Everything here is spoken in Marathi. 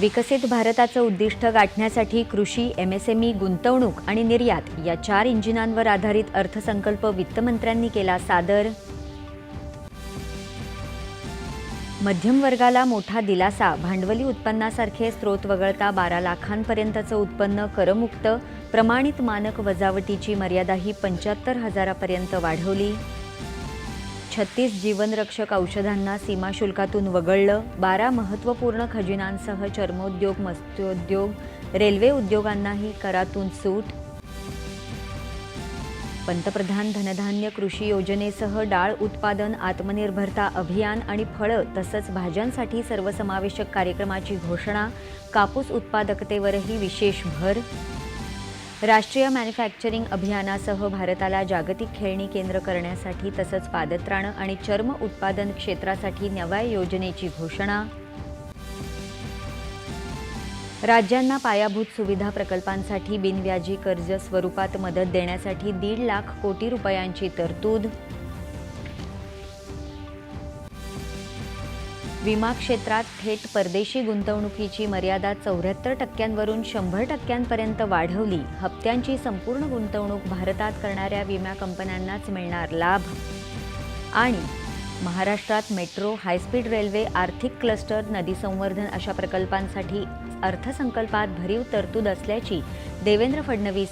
विकसित भारताचं उद्दिष्ट गाठण्यासाठी कृषी एमएसएमई गुंतवणूक आणि निर्यात या चार इंजिनांवर आधारित अर्थसंकल्प वित्तमंत्र्यांनी केला सादर. मध्यम वर्गाला मोठा दिलासा भांडवली उत्पन्नासारखे स्रोत वगळता बारा लाखांपर्यंतचं उत्पन्न करमुक्त प्रमाणित मानक वजावटीची मर्यादाही पंच्याहत्तर हजारापर्यंत वाढवली. छत्तीस जीवनरक्षक औषधांना सीमाशुल्कातून वगळलं. बारा महत्त्वपूर्ण खजिनांसह चर्मोद्योग मत्स्योद्योग रेल्वे उद्योगांनाही करातून सूट. पंतप्रधान धनधान्य कृषी योजनेसह डाळ उत्पादन आत्मनिर्भरता अभियान आणि फळं तसंच भाज्यांसाठी सर्वसमावेशक कार्यक्रमाची घोषणा. कापूस उत्पादकतेवरही विशेष भर. राष्ट्रीय मॅन्युफॅक्चरिंग अभियानासह भारताला जागतिक खेळणी केंद्र करण्यासाठी तसंच पादत्राणं आणि चर्म उत्पादन क्षेत्रासाठी नव्या योजनेची घोषणा. राज्यांना पायाभूत सुविधा प्रकल्पांसाठी बिनव्याजी कर्ज स्वरूपात मदत देण्यासाठी दीड लाख कोटी रुपयांची तरतूद. विमा क्षेत्रात थेट परदेशी गुंतवणुकीची मर्यादा चौऱ्याहत्तर टक्क्यांवरून शंभर टक्क्यांपर्यंत वाढवली. हप्त्यांची संपूर्ण गुंतवणूक भारतात करणाऱ्या विमा कंपन्यांनाच मिळणार लाभ. आणि महाराष्ट्रात मेट्रो हायस्पीड रेल्वे आर्थिक क्लस्टर नदी संवर्धन अशा प्रकल्पांसाठी अर्थसंकल्पात भरीव तरतूद असल्याची देवेंद्र फडणवीस